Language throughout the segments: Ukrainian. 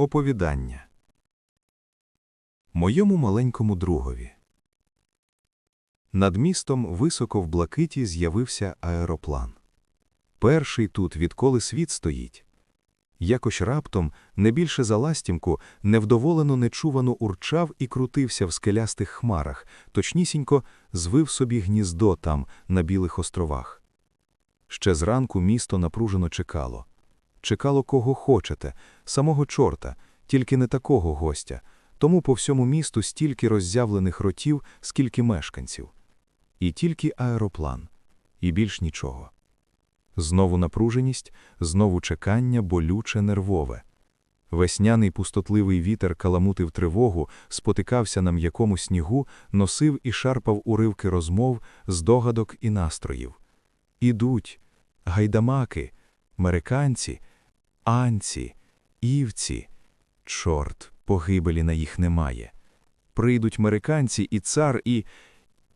Оповідання Моєму маленькому другові. Над містом високо в блакиті з'явився аероплан. Перший тут, відколи світ стоїть. Якось раптом, не більше за ластівку, невдоволено нечувано урчав і крутився в скелястих хмарах, точнісінько звив собі гніздо там, на білих островах. Ще зранку місто напружено чекало. Чекало кого хочете, самого чорта, тільки не такого гостя, тому по всьому місту стільки роззявлених ротів, скільки мешканців. І тільки аероплан, і більш нічого. Знову напруженість, знову чекання, болюче, нервове. Весняний пустотливий вітер каламутив тривогу, спотикався на м'якому снігу, носив і шарпав уривки розмов, здогадок і настроїв. Ідуть гайдамаки, американці, анці, івці. Чорт, погибелі на їх немає. Прийдуть американці і цар, і.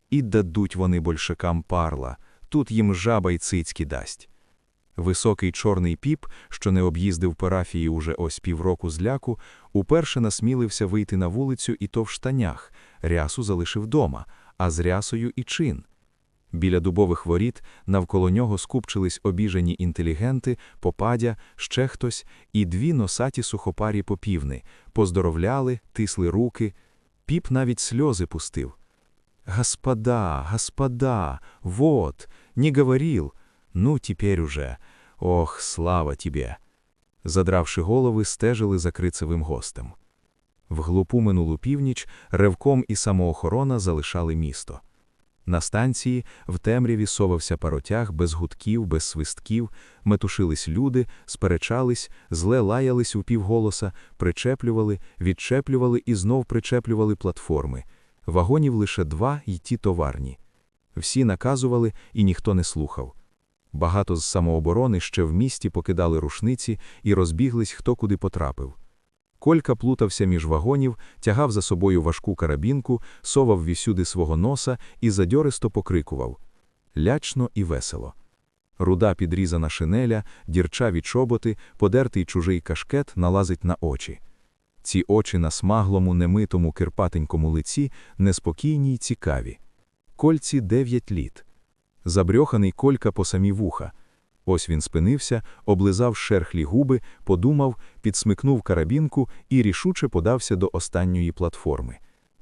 І дадуть вони большакам парла, тут їм жаба й цицьки дасть. Високий чорний піп, що не об'їздив парафії уже ось півроку зляку, уперше насмілився вийти на вулицю і то в штанях, рясу залишив дома, а з рясою і чин. Біля дубових воріт навколо нього скупчились обіжені інтелігенти, попадя, ще хтось, і дві носаті сухопарі попівни, поздоровляли, тисли руки. Піп навіть сльози пустив. «Господа, господа, вот, не говорил, ну теперь уже, ох, слава тебе!» Задравши голови, стежили за крицевим гостем. В глупу минулу північ ревком і самоохорона залишали місто. На станції в темряві совався паротяг без гудків, без свистків, метушились люди, сперечались, зле лаялись у півголоса, причеплювали, відчеплювали і знов причеплювали платформи. Вагонів лише два й ті товарні. Всі наказували, і ніхто не слухав. Багато з самооборони ще в місті покидали рушниці і розбіглись, хто куди потрапив. Колька плутався між вагонів, тягав за собою важку карабінку, совав вісюди свого носа і задьористо покрикував лячно і весело. Руда підрізана шинеля, дірчаві чоботи, подертий чужий кашкет налазить на очі. Ці очі на смаглому, немитому, кирпатенькому лиці неспокійні й цікаві. Кольці дев'ять літ. Забрьоханий колька по самі вуха. Ось він спинився, облизав шерхлі губи, подумав, підсмикнув карабінку і рішуче подався до останньої платформи.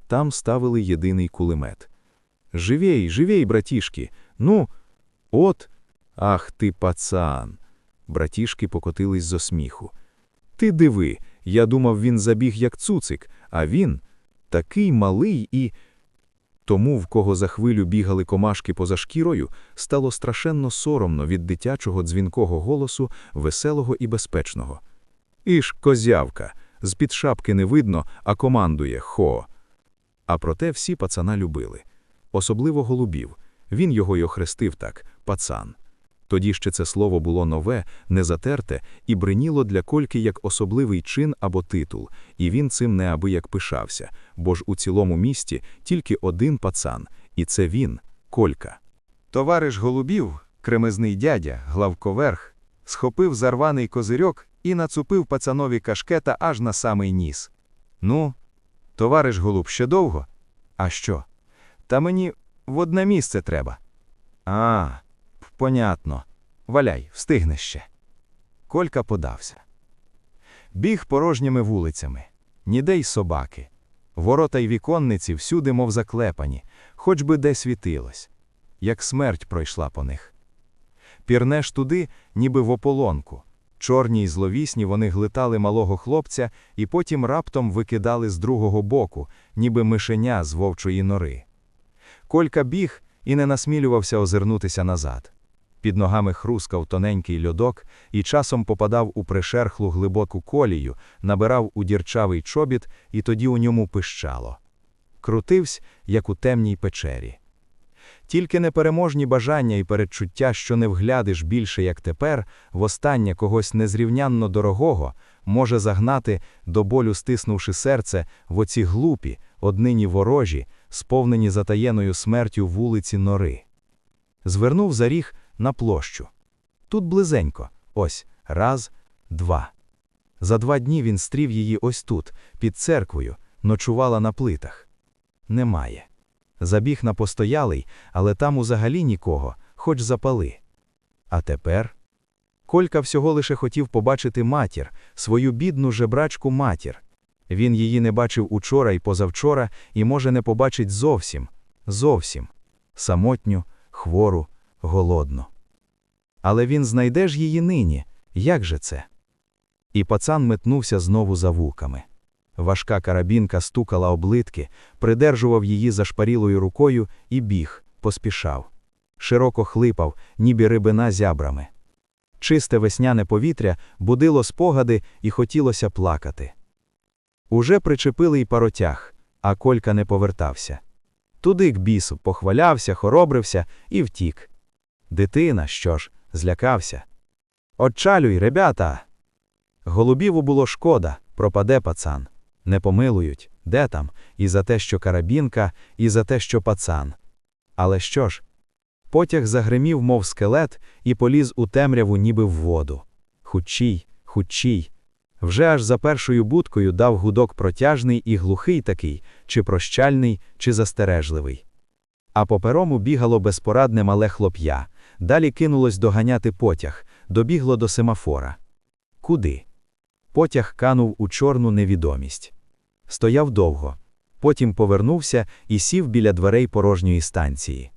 Там ставили єдиний кулемет. Живей, живей, братішки! Ну, от. Ах ти, пацан! Братішки покотились зо сміху. Ти диви, я думав, він забіг як цуцик, а він такий малий і. Тому, в кого за хвилю бігали комашки поза шкірою, стало страшенно соромно від дитячого дзвінкого голосу, веселого і безпечного. Іж козявка, з-під шапки не видно, а командує хо. А проте всі пацана любили. Особливо голубів. Він його й охрестив так пацан. Тоді ще це слово було нове, незатерте і бриніло для кольки як особливий чин або титул, і він цим неабияк пишався, бо ж у цілому місті тільки один пацан, і це він, колька. Товариш голубів, кремезний дядя, главковерх, схопив зарваний козирьок і нацупив пацанові кашкета аж на самий ніс. Ну, товариш голуб, ще довго? А що? Та мені в одне місце треба. А. Понятно. Валяй, встигне ще. Колька подався. Біг порожніми вулицями, ніде й собаки. Ворота й віконниці всюди, мов заклепані, хоч би де світилось, як смерть пройшла по них. Пірнеш туди, ніби в ополонку. Чорні й зловісні вони глитали малого хлопця і потім раптом викидали з другого боку, ніби мишеня з вовчої нори. Колька біг і не насмілювався озирнутися назад. Під ногами хрускав тоненький льодок і часом попадав у пришерхлу глибоку колію, набирав у дірчавий чобіт, і тоді у ньому пищало. Крутився, як у темній печері. Тільки непереможні бажання і передчуття, що не вглядиш більше, як тепер, востаннє когось незрівнянно дорогого, може загнати, до болю стиснувши серце, в оці глупі, однині ворожі, сповнені затаєною смертю вулиці нори. Звернув за ріг на площу. Тут близенько, ось раз, два. За два дні він стрів її ось тут, під церквою, ночувала на плитах. Немає. Забіг на постоялий, але там узагалі нікого, хоч запали. А тепер. Колька всього лише хотів побачити матір, свою бідну жебрачку матір. Він її не бачив учора і позавчора, і може не побачить зовсім, зовсім самотню, хвору, голодну. Але він знайде ж її нині. Як же це? І пацан метнувся знову за вулками. Важка карабінка стукала облитки, придержував її зашпарілою рукою і біг, поспішав. Широко хлипав, ніби рибина зябрами. Чисте весняне повітря будило спогади і хотілося плакати. Уже причепили й паротяг, а Колька не повертався. Туди к бісу похвалявся, хоробрився і втік. Дитина, що ж, злякався. Отчалюй, ребята. Голубіву було шкода, пропаде пацан. Не помилують, де там, і за те, що карабінка, і за те, що пацан. Але що ж? Потяг загримів, мов скелет, і поліз у темряву, ніби в воду. Хучій, хучій. Вже аж за першою будкою дав гудок протяжний і глухий такий, чи прощальний, чи застережливий. А по перому бігало безпорадне мале хлоп'я, далі кинулось доганяти потяг, добігло до семафора. Куди? Потяг канув у чорну невідомість. Стояв довго. Потім повернувся і сів біля дверей порожньої станції.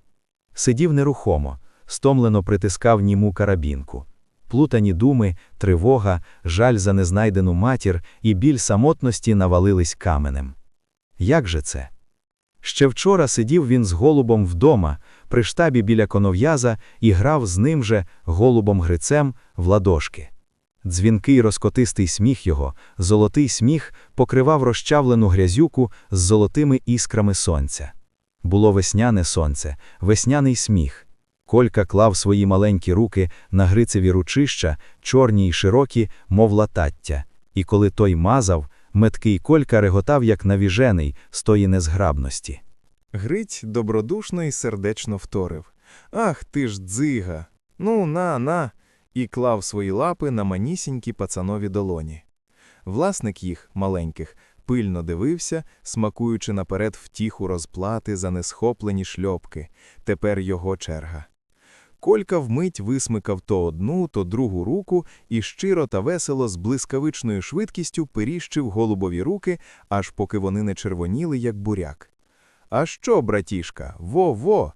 Сидів нерухомо, стомлено притискав німу карабінку. Плутані думи, тривога, жаль за незнайдену матір і біль самотності навалились каменем. Як же це? Ще вчора сидів він з голубом вдома, при штабі біля конов'яза і грав з ним же, голубом Грицем, в ладошки. Дзвінкий розкотистий сміх його, золотий сміх покривав розчавлену грязюку з золотими іскрами сонця. Було весняне сонце, весняний сміх. Колька клав свої маленькі руки на грицеві ручища, чорні й широкі, мов латаття, і коли той мазав, меткий колька реготав, як навіжений, з тої незграбності. Грить добродушно і сердечно вторив. Ах ти ж дзига! Ну, на, на! і клав свої лапи на манісінькі пацанові долоні. Власник їх, маленьких, пильно дивився, смакуючи наперед втіху розплати за несхоплені шльопки. Тепер його черга. Колька вмить висмикав то одну, то другу руку і щиро та весело з блискавичною швидкістю періщив голубові руки, аж поки вони не червоніли, як буряк. А що, братішка, во-во?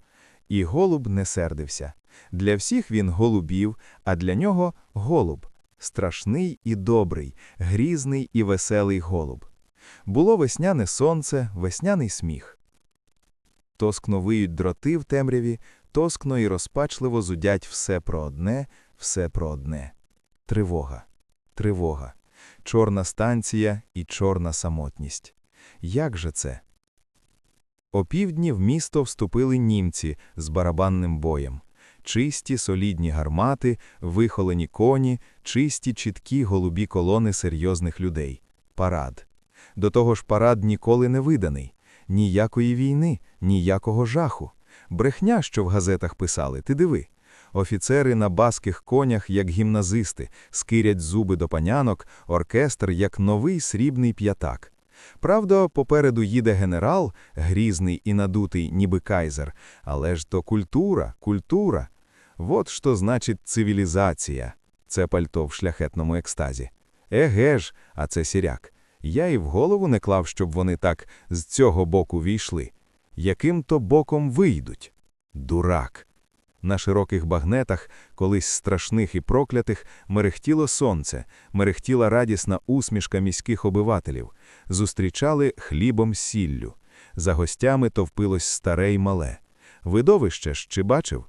І голуб не сердився. Для всіх він голубів, а для нього голуб страшний і добрий, грізний і веселий голуб. Було весняне сонце, весняний сміх. Тоскно виють дроти в темряві, тоскно і розпачливо зудять все про одне, все про одне. Тривога, тривога, чорна станція і чорна самотність. Як же це? Опівдні в місто вступили німці з барабанним боєм. Чисті солідні гармати, вихолені коні, чисті чіткі голубі колони серйозних людей. Парад. До того ж, парад ніколи не виданий. Ніякої війни, ніякого жаху. Брехня, що в газетах писали, ти диви. Офіцери на баских конях, як гімназисти, скирять зуби до панянок, оркестр, як новий срібний п'ятак. Правда, попереду їде генерал, грізний і надутий, ніби кайзер, але ж то культура, культура. Вот що значить цивілізація. Це пальто в шляхетному екстазі. Еге ж, а це сіряк. Я і в голову не клав, щоб вони так з цього боку війшли. Яким то боком вийдуть? Дурак. На широких багнетах, колись страшних і проклятих, мерехтіло сонце, мерехтіла радісна усмішка міських обивателів, зустрічали хлібом сіллю. За гостями товпилось старе й мале. Видовище ж чи бачив?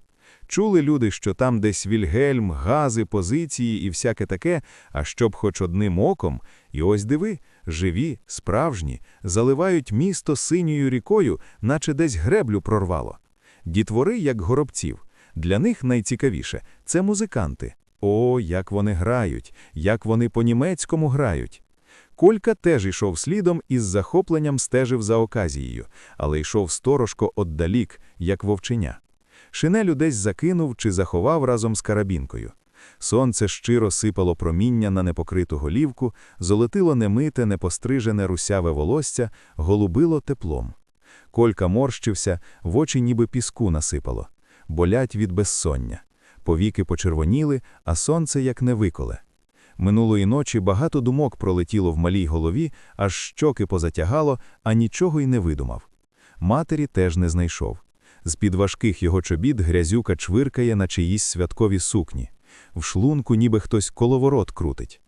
Чули люди, що там десь вільгельм, гази, позиції і всяке таке, а щоб хоч одним оком, і ось диви, живі, справжні, заливають місто синьою рікою, наче десь греблю прорвало. Дітвори, як горобців. Для них найцікавіше це музиканти. О, як вони грають, як вони по-німецькому грають. Колька теж йшов слідом і з захопленням стежив за оказією, але йшов сторожко отдалік, як вовченя. Шинелю десь закинув чи заховав разом з карабінкою. Сонце щиро сипало проміння на непокриту голівку, золотило немите, непострижене русяве волосся, голубило теплом. Колька морщився, в очі ніби піску насипало. Болять від безсоння. Повіки почервоніли, а сонце як не виколе. Минулої ночі багато думок пролетіло в малій голові, аж щоки позатягало, а нічого й не видумав. Матері теж не знайшов. З-під важких його чобіт грязюка чвиркає на чиїсь святкові сукні. В шлунку ніби хтось коловорот крутить.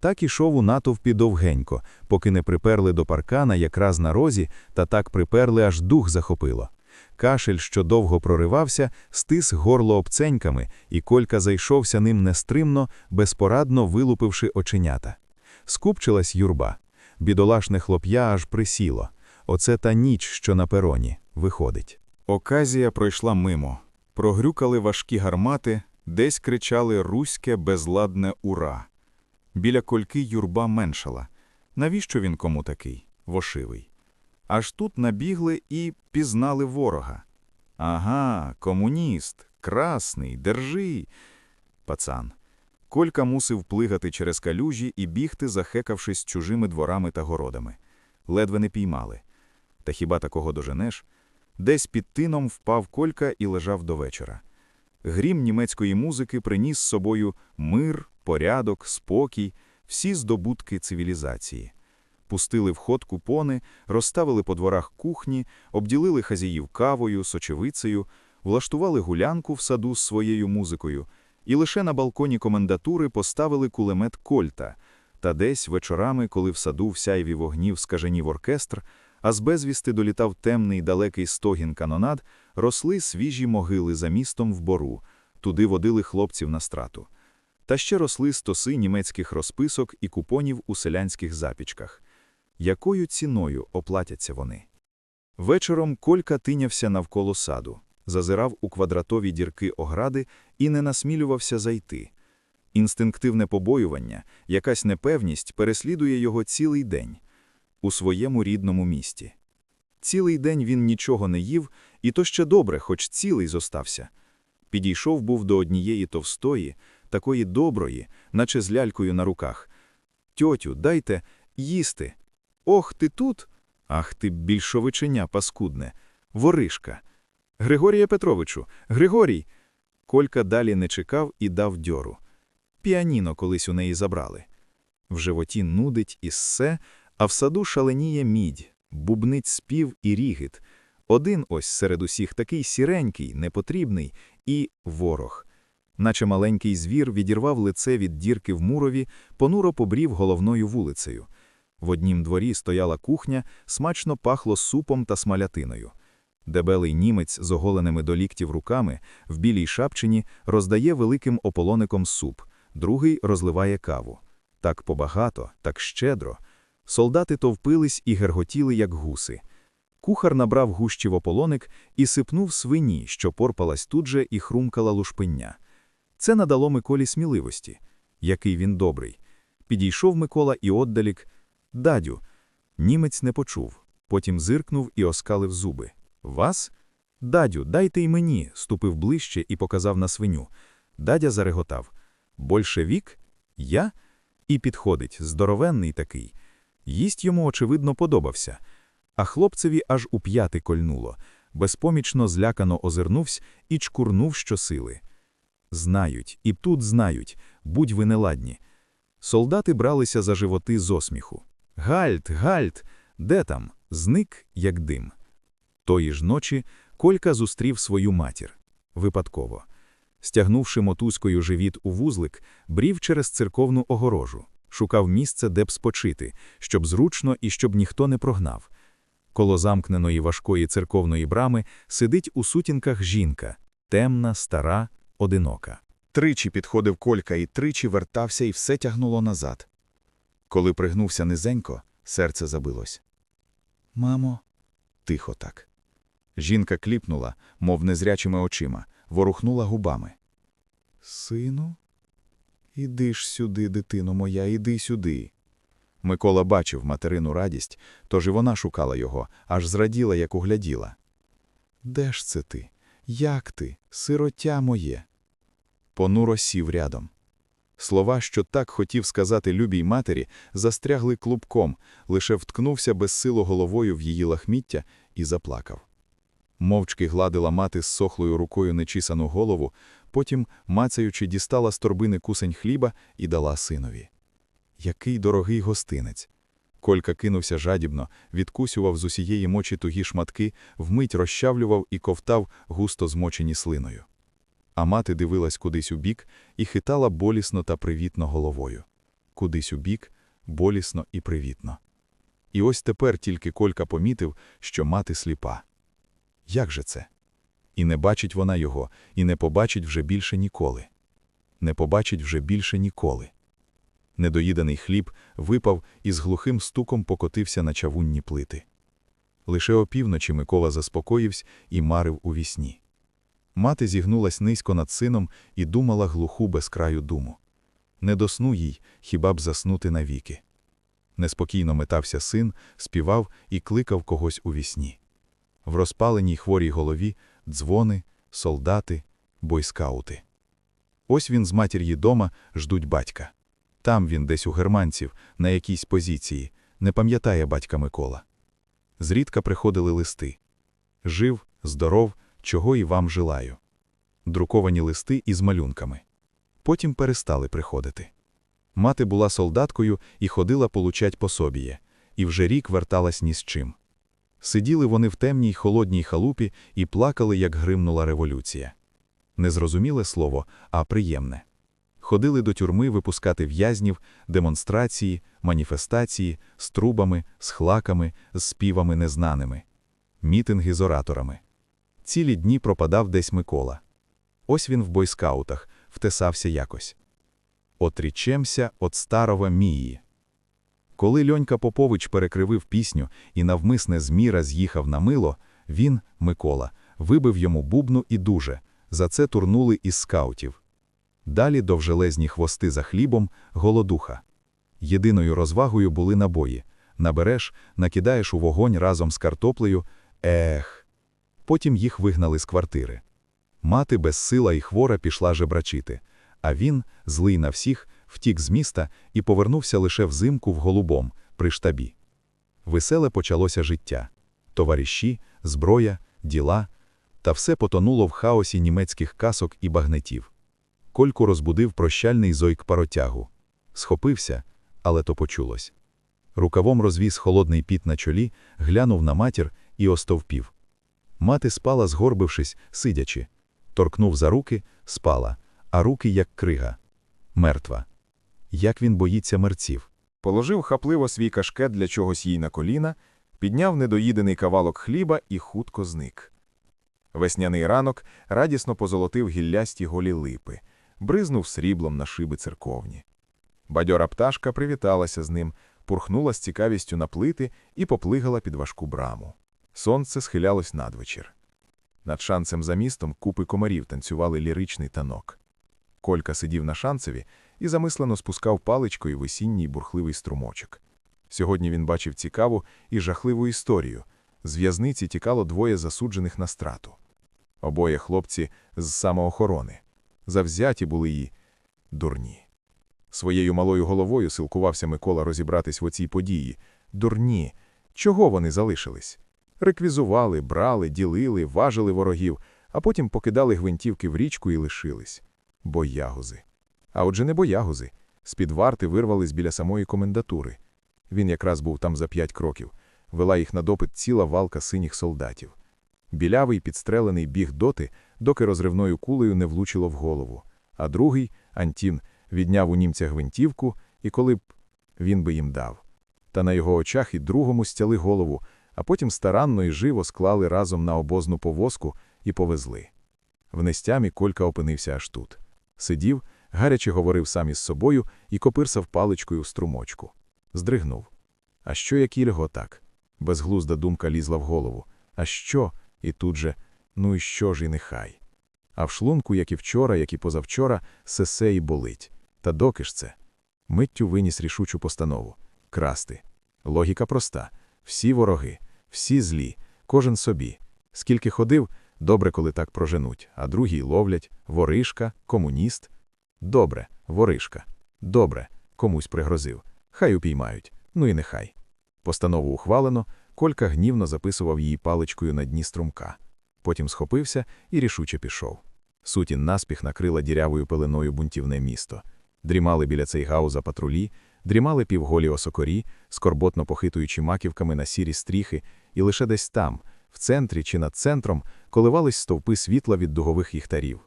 Так ішов у натовпі довгенько, поки не приперли до паркана якраз на розі, та так приперли, аж дух захопило. Кашель, що довго проривався, стис горло обценьками, і Колька зайшовся ним нестримно, безпорадно вилупивши оченята. Скупчилась юрба. Бідолашне хлоп'я аж присіло. Оце та ніч, що на пероні, виходить. Оказія пройшла мимо. Прогрюкали важкі гармати, десь кричали руське безладне ура. Біля кольки юрба меншала. Навіщо він кому такий, вошивий? Аж тут набігли і пізнали ворога. Ага, комуніст, красний, держи. Пацан. Колька мусив плигати через калюжі і бігти, захекавшись чужими дворами та городами. Ледве не піймали. Та хіба такого доженеш? Десь під тином впав Колька і лежав до вечора. Грім німецької музики приніс з собою мир, порядок, спокій, всі здобутки цивілізації. Пустили в ход купони, розставили по дворах кухні, обділили хазяїв кавою, сочевицею, влаштували гулянку в саду з своєю музикою, і лише на балконі комендатури поставили кулемет Кольта, та десь вечорами, коли в саду в сяйві вогнів скаженів оркестр, а з безвісти долітав темний далекий стогін канонад, росли свіжі могили за містом в бору, туди водили хлопців на страту. Та ще росли стоси німецьких розписок і купонів у селянських запічках. Якою ціною оплатяться вони? Вечором Колька тинявся навколо саду, зазирав у квадратові дірки огради і не насмілювався зайти. Інстинктивне побоювання, якась непевність переслідує його цілий день у своєму рідному місті. Цілий день він нічого не їв, і то ще добре, хоч цілий зостався. Підійшов був до однієї товстої, такої доброї, наче з лялькою на руках. Тьотю, дайте їсти. Ох, ти тут? Ах ти більшовиченя паскудне. Воришка. Григорія Петровичу, Григорій. Колька далі не чекав і дав дьору. Піаніно колись у неї забрали. В животі нудить і ссе, а в саду шаленіє мідь, бубнить спів і рігіт. Один ось серед усіх такий сіренький, непотрібний і ворог. Наче маленький звір відірвав лице від дірки в мурові, понуро побрів головною вулицею. В однім дворі стояла кухня, смачно пахло супом та смалятиною. Дебелий німець з оголеними до ліктів руками в білій шапчині роздає великим ополоником суп, другий розливає каву. Так побагато, так щедро. Солдати товпились і герготіли, як гуси. Кухар набрав гущі в ополоник і сипнув свині, що порпалась тут же і хрумкала лушпиння. Це надало Миколі сміливості. Який він добрий. Підійшов Микола і отдалік. Дадю. Німець не почув. Потім зиркнув і оскалив зуби. Вас? Дадю, дайте й мені, ступив ближче і показав на свиню. Дадя зареготав. Большевік? Я? І підходить, здоровенний такий. Їсть йому, очевидно, подобався. А хлопцеві аж у п'яти кольнуло. Безпомічно злякано озирнувся і чкурнув щосили. Знають, і тут знають, будь ви неладні. Солдати бралися за животи з осміху. Гальт, гальт, де там? Зник, як дим. Тої ж ночі Колька зустрів свою матір. Випадково. Стягнувши мотузкою живіт у вузлик, брів через церковну огорожу, шукав місце, де б спочити, щоб зручно і щоб ніхто не прогнав. Коло замкненої важкої церковної брами сидить у сутінках жінка, темна, стара, одинока. Тричі підходив Колька і тричі вертався, і все тягнуло назад. Коли пригнувся низенько, серце забилось. Мамо, тихо так. Жінка кліпнула, мов незрячими очима, ворухнула губами. Сину, іди ж сюди, дитино моя, іди сюди. Микола бачив материну радість, тож і вона шукала його, аж зраділа, як угляділа. Де ж це ти? Як ти, сироття моє? Понуро сів рядом. Слова, що так хотів сказати любій матері, застрягли клубком, лише вткнувся безсило головою в її лахміття і заплакав. Мовчки гладила мати з сохлою рукою нечісану голову, потім, мацаючи, дістала з торбини кусень хліба і дала синові. Який дорогий гостинець! Колька кинувся жадібно, відкусював з усієї мочі тугі шматки, вмить розчавлював і ковтав, густо змочені слиною. А мати дивилась кудись у бік і хитала болісно та привітно головою. Кудись у бік, болісно і привітно. І ось тепер тільки Колька помітив, що мати сліпа. Як же це? І не бачить вона його, і не побачить вже більше ніколи. Не побачить вже більше ніколи. Недоїданий хліб випав і з глухим стуком покотився на чавунні плити. Лише опівночі Микола заспокоївся і марив у вісні. Мати зігнулась низько над сином і думала глуху безкраю думу. Не до сну їй, хіба б заснути навіки. Неспокійно метався син, співав і кликав когось у вісні. В розпаленій хворій голові дзвони, солдати, бойскаути. Ось він з матір'ї дома ждуть батька. Там він десь у германців, на якійсь позиції, не пам'ятає батька Микола. Зрідка приходили листи. Жив, здоров, чого і вам желаю. Друковані листи із малюнками. Потім перестали приходити. Мати була солдаткою і ходила получать пособіє, і вже рік верталась ні з чим. Сиділи вони в темній холодній халупі і плакали, як гримнула революція. Незрозуміле слово, а приємне. Ходили до тюрми випускати в'язнів, демонстрації, маніфестації з трубами, з хлаками, з співами незнаними, мітинги з ораторами. Цілі дні пропадав десь Микола. Ось він в бойскаутах, втесався якось. Отрічемся от старого Мії. Коли Льонька Попович перекривив пісню і навмисне з міра з'їхав на мило, він, Микола, вибив йому бубну і дуже, за це турнули із скаутів. Далі довжелезні хвости за хлібом, голодуха. Єдиною розвагою були набої. Набереш, накидаєш у вогонь разом з картоплею, ех. Потім їх вигнали з квартири. Мати безсила і хвора пішла жебрачити, а він, злий на всіх, втік з міста і повернувся лише взимку в Голубом, при штабі. Веселе почалося життя. Товариші, зброя, діла, та все потонуло в хаосі німецьких касок і багнетів. Кольку розбудив прощальний зойк паротягу. Схопився, але то почулось. Рукавом розвіз холодний піт на чолі, глянув на матір і остовпів. Мати спала, згорбившись, сидячи. Торкнув за руки, спала, а руки як крига. Мертва. Як він боїться мерців. Положив хапливо свій кашкет для чогось їй на коліна, підняв недоїдений кавалок хліба і хутко зник. Весняний ранок радісно позолотив гіллясті голі липи, бризнув сріблом на шиби церковні. Бадьора пташка привіталася з ним, пурхнула з цікавістю на плити і поплигала під важку браму. Сонце схилялось надвечір. Над шанцем за містом купи комарів танцювали ліричний танок. Колька сидів на шанцеві і замислено спускав паличкою весінній бурхливий струмочок. Сьогодні він бачив цікаву і жахливу історію. З в'язниці тікало двоє засуджених на страту. Обоє хлопці з самоохорони. Завзяті були її дурні. Своєю малою головою силкувався Микола розібратись в оцій події. Дурні. Чого вони залишились? Реквізували, брали, ділили, важили ворогів, а потім покидали гвинтівки в річку і лишились. Боягузи. А отже не боягузи. З-під варти вирвались біля самої комендатури. Він якраз був там за п'ять кроків. Вела їх на допит ціла валка синіх солдатів. Білявий підстрелений біг доти, доки розривною кулею не влучило в голову. А другий, Антін, відняв у німця гвинтівку, і коли б він би їм дав. Та на його очах і другому стяли голову, а потім старанно і живо склали разом на обозну повозку і повезли. В нестямі Колька опинився аж тут. Сидів, гаряче говорив сам із собою і копирсав паличкою в струмочку. Здригнув. А що як Ільго так? Безглузда думка лізла в голову. А що? І тут же, ну і що ж і нехай. А в шлунку, як і вчора, як і позавчора, сесе і болить. Та доки ж це? Миттю виніс рішучу постанову. Красти. Логіка проста. Всі вороги, всі злі, кожен собі. Скільки ходив, добре, коли так проженуть, а другі ловлять, воришка, комуніст. Добре, Воришка. Добре, комусь пригрозив. Хай упіймають. Ну і нехай. Постанову ухвалено, Колька гнівно записував її паличкою на дні струмка. Потім схопився і рішуче пішов. Сутін наспіх накрила дірявою пеленою бунтівне місто. Дрімали біля цейгауза патрулі, дрімали півголі осокорі, скорботно похитуючи маківками на сірі стріхи, і лише десь там, в центрі чи над центром, коливались стовпи світла від дугових їхтарів.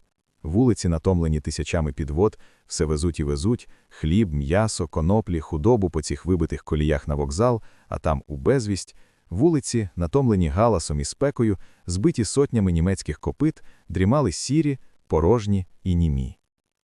Вулиці, натомлені тисячами підвод, все везуть і везуть, хліб, м'ясо, коноплі, худобу по цих вибитих коліях на вокзал, а там у безвість, вулиці, натомлені галасом і спекою, збиті сотнями німецьких копит, дрімали сірі, порожні і німі.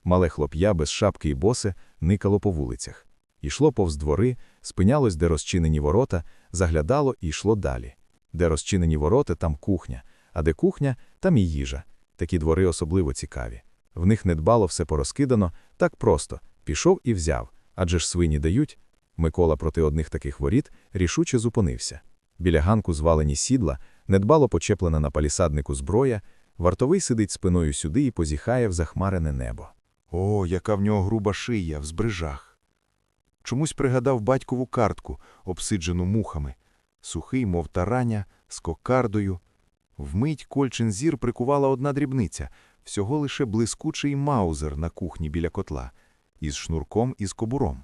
Мале хлоп'я без шапки і босе никало по вулицях. Ішло повз двори, спинялось, де розчинені ворота, заглядало і йшло далі. Де розчинені ворота, там кухня, а де кухня, там і їжа. Такі двори особливо цікаві. В них недбало все порозкидано, так просто. Пішов і взяв. Адже ж свині дають. Микола проти одних таких воріт рішуче зупинився. Біля ганку звалені сідла, недбало почеплена на палісаднику зброя, вартовий сидить спиною сюди і позіхає в захмарене небо. О, яка в нього груба шия, в збрижах. Чомусь пригадав батькову картку, обсиджену мухами, сухий, мов тараня, з кокардою. Вмить Кольчин зір прикувала одна дрібниця, всього лише блискучий маузер на кухні біля котла, із шнурком і з кобуром.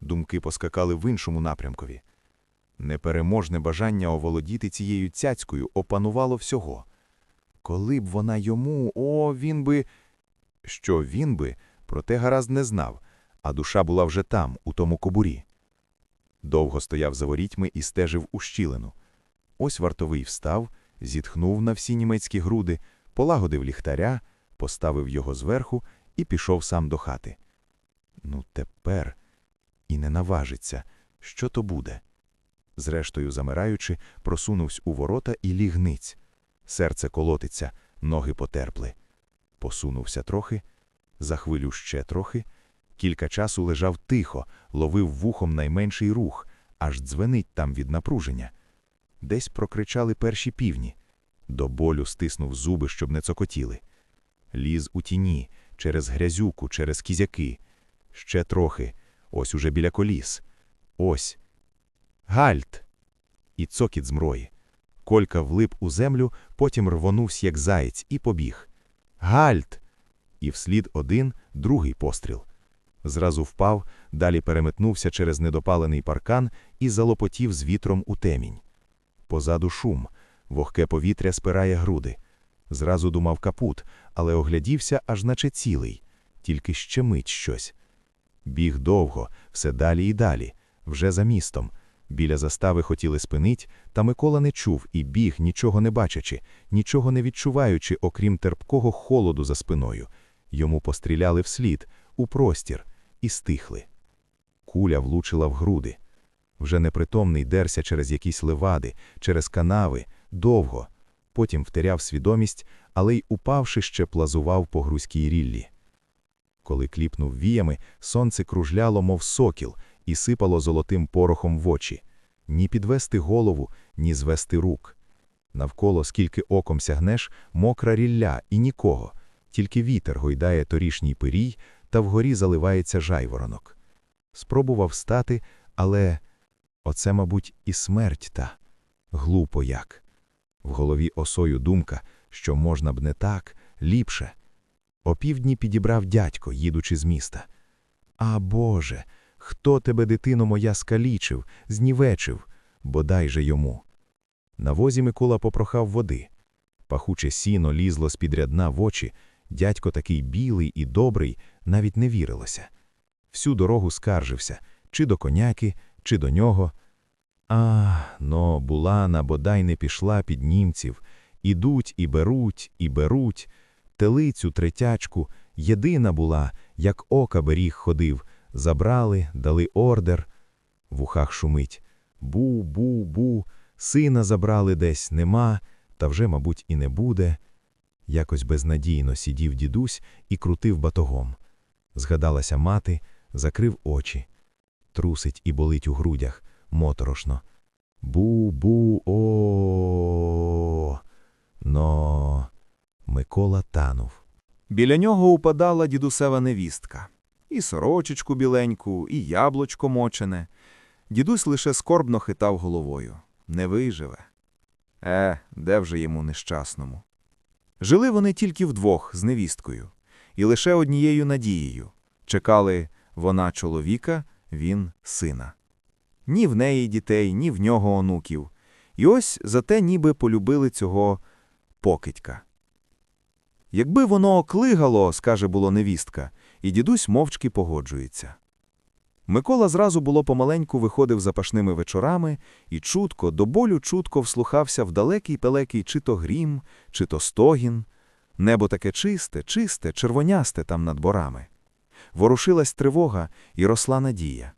Думки поскакали в іншому напрямкові. Непереможне бажання оволодіти цією цяцькою опанувало всього. Коли б вона йому, о, він би... Що він би, проте гаразд не знав, а душа була вже там, у тому кобурі. Довго стояв за ворітьми і стежив у щілину. Ось вартовий встав, зітхнув на всі німецькі груди, полагодив ліхтаря, поставив його зверху і пішов сам до хати. Ну, тепер і не наважиться, що то буде. Зрештою, замираючи, просунувся у ворота і ліг ниць. Серце колотиться, ноги потерпли. Посунувся трохи, за хвилю ще трохи. Кілька часу лежав тихо, ловив вухом найменший рух, аж дзвенить там від напруження. Десь прокричали перші півні. До болю стиснув зуби, щоб не цокотіли. Ліз у тіні, через грязюку, через кізяки. Ще трохи, ось уже біля коліс. Ось. Гальт! І цокіт змрої. Колька влип у землю, потім рвонувся, як заєць, і побіг. Гальт! І вслід один, другий постріл. Зразу впав, далі переметнувся через недопалений паркан і залопотів з вітром у темінь. Позаду шум, вогке повітря спирає груди. Зразу думав капут, але оглядівся аж наче цілий, тільки ще мить щось. Біг довго, все далі і далі, вже за містом. Біля застави хотіли спинить, та Микола не чув і біг, нічого не бачачи, нічого не відчуваючи, окрім терпкого холоду за спиною. Йому постріляли вслід, у простір, і стихли. Куля влучила в груди. Вже непритомний дерся через якісь левади, через канави, довго. Потім втеряв свідомість, але й, упавши, ще плазував по грузькій ріллі. Коли кліпнув віями, сонце кружляло, мов сокіл, і сипало золотим порохом в очі. Ні підвести голову, ні звести рук. Навколо, скільки оком сягнеш, мокра рілля і нікого. Тільки вітер гойдає торішній пирій, та вгорі заливається жайворонок. Спробував встати, але оце, мабуть, і смерть та. Глупо як. В голові осою думка, що можна б не так, ліпше. Опівдні підібрав дядько, їдучи з міста. А Боже, хто тебе, дитино моя, скалічив, знівечив, бодай же йому. На возі Микола попрохав води. Пахуче сіно лізло з-під рядна в очі, дядько такий білий і добрий, навіть не вірилося. Всю дорогу скаржився, чи до коняки, чи до нього. А, но булана бодай не пішла під німців. Ідуть і беруть, і беруть. Телицю, третячку, єдина була, як ока беріг ходив. Забрали, дали ордер. В ухах шумить. Бу, бу, бу. Сина забрали десь, нема, та вже, мабуть, і не буде. Якось безнадійно сидів дідусь і крутив батогом. Згадалася мати, закрив очі. Трусить і болить у грудях, моторошно. Бу-бу, о. Но Микола танув. Біля нього упадала дідусева невістка. І сорочечку біленьку, і яблучко мочене. Дідусь лише скорбно хитав головою. Не виживе. Е, де вже йому нещасному. Жили вони тільки вдвох з невісткою, і лише однією надією. Чекали вона чоловіка, він сина. Ні в неї дітей, ні в нього онуків. І ось зате ніби полюбили цього покидька. Якби воно оклигало, скаже було невістка, і дідусь мовчки погоджується. Микола зразу було помаленьку виходив запашними вечорами і чутко, до болю чутко вслухався в далекий пелекий чи то грім, чи то стогін. Небо таке чисте, чисте, червонясте там над борами. Ворушилась тривога і росла надія.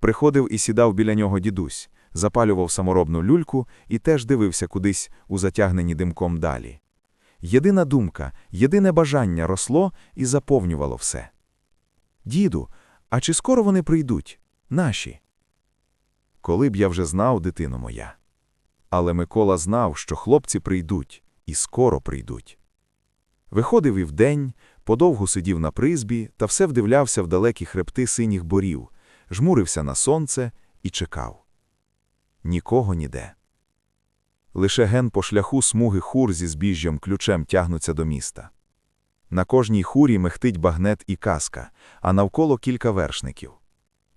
Приходив і сідав біля нього дідусь, запалював саморобну люльку і теж дивився кудись у затягнені димком далі. Єдина думка, єдине бажання росло і заповнювало все. Діду, а чи скоро вони прийдуть? Наші? Коли б я вже знав, дитино моя. Але Микола знав, що хлопці прийдуть, і скоро прийдуть. Виходив і вдень, подовгу сидів на призбі та все вдивлявся в далекі хребти синіх борів, жмурився на сонце і чекав. Нікого ніде. Лише ген по шляху смуги хур зі збіжжям ключем тягнуться до міста. На кожній хурі мехтить багнет і каска, а навколо кілька вершників.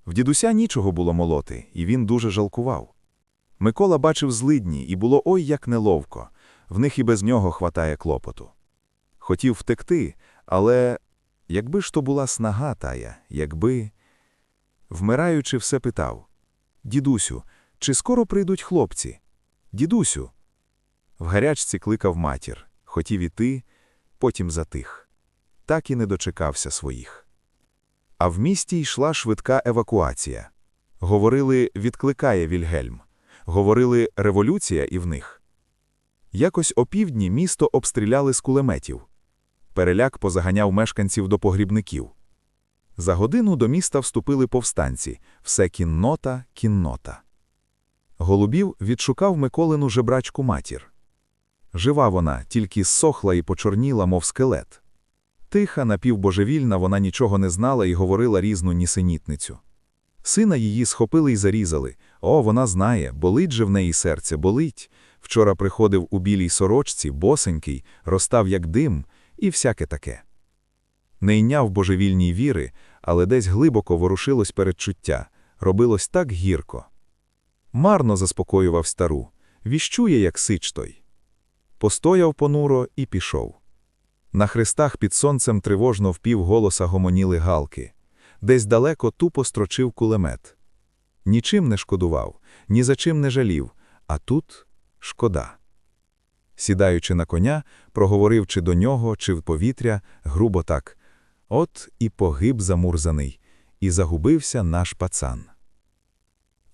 В дідуся нічого було молоти, і він дуже жалкував. Микола бачив злидні, і було ой як неловко, в них і без нього хватає клопоту. Хотів втекти, але якби ж то була снага тая, якби. Вмираючи, все питав Дідусю, чи скоро прийдуть хлопці? Дідусю. В гарячці кликав матір, хотів іти, потім затих. Так і не дочекався своїх. А в місті йшла швидка евакуація. Говорили, відкликає Вільгельм. Говорили, революція і в них. Якось опівдні місто обстріляли з кулеметів. Переляк позаганяв мешканців до погрібників. За годину до міста вступили повстанці, все кіннота, кіннота. Голубів відшукав Миколину жебрачку матір. Жива вона, тільки сохла і почорніла, мов скелет. Тиха, напівбожевільна, вона нічого не знала і говорила різну нісенітницю. Сина її схопили й зарізали. О, вона знає, болить же в неї серце, болить. Вчора приходив у білій сорочці, босенький, розстав як дим, і всяке таке. Не йняв божевільній віри, але десь глибоко ворушилось передчуття, робилось так гірко. Марно заспокоював стару, віщує, як сич той. Постояв понуро і пішов. На хрестах під сонцем тривожно впівголоса гомоніли галки. Десь далеко тупо строчив кулемет. Нічим не шкодував, ні за чим не жалів, а тут шкода. Сідаючи на коня, проговорив чи до нього, чи в повітря, грубо так. От і погиб замурзаний, і загубився наш пацан.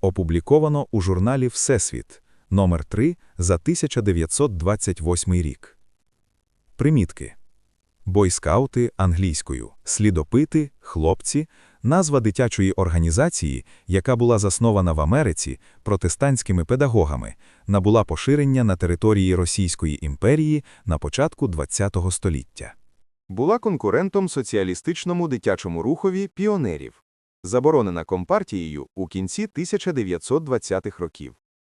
Опубліковано у журналі Всесвіт, номер 3 за 1928 рік. Примітки. Бойскаути англійською, слідопити, хлопці, назва дитячої організації, яка була заснована в Америці протестантськими педагогами, набула поширення на території Російської імперії на початку ХХ століття. Була конкурентом соціалістичному дитячому рухові піонерів, заборонена компартією у кінці 1920-х років.